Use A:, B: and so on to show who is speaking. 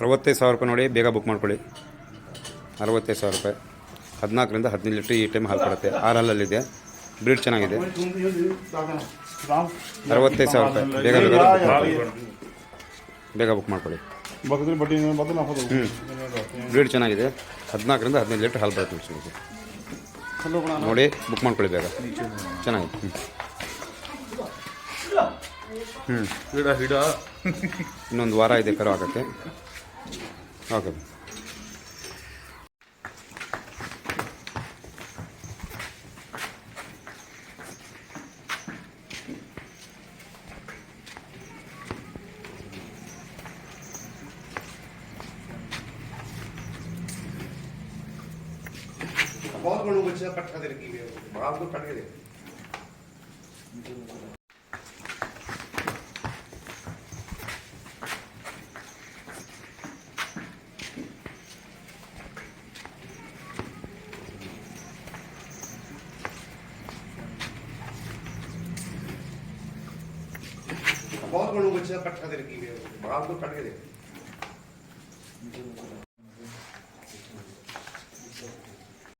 A: ಅರವತ್ತೈದು ಸಾವಿರ ರೂಪಾಯಿ ನೋಡಿ ಬೇಗ ಬುಕ್ ಮಾಡ್ಕೊಳ್ಳಿ. ಅರವತ್ತೈದು ಸಾವಿರ ರೂಪಾಯಿ. ಹದಿನಾಲ್ಕರಿಂದ ಹದಿನೈದು ಲೀಟ್ರ್ ಈ ಟೈಮ್ ಹಾಲು ಕೊಡುತ್ತೆ. ಆರು ಹಲ್ಲಲ್ಲಿದೆ ಬ್ರೀಡ್ ಚೆನ್ನಾಗಿದೆ. ಅರವತ್ತೈದು ಸಾವಿರ ರೂಪಾಯಿ. ಬೇಗ ಬೇಗ ಬೇಗ ಬುಕ್ ಮಾಡ್ಕೊಳ್ಳಿ. ಬ್ರೀಡ್ ಚೆನ್ನಾಗಿದೆ. ಹದಿನಾಲ್ಕರಿಂದ ಹದಿನೈದು ಲೀಟ್ರ್ ಹಾಲು ಬರುತ್ತೆ. ನೋಡಿ ಬುಕ್ ಮಾಡ್ಕೊಳ್ಳಿ ಬೇಗ. ಚೆನ್ನಾಗಿದೆ. ಹ್ಞೂ ಹ್ಞೂ
B: ಹಿಡ ಹಿಡ
A: ಇನ್ನೊಂದು ವಾರ ಇದೆ ಕರು ಆಗೋಕ್ಕೆ. ಓಕೆ.
C: बहुत बड़ों बच्चा पटका दे ਬਹੁਤ ਬਣੂ ਬੱਚੇ ਦਾ ਪੱਠਾ ਤੇ ਲੱਗੀ ਹੋਈ ਹੈ ਬਾਹਰ ਤੋਂ ਕੱਢ ਕੇ ਦੇਖ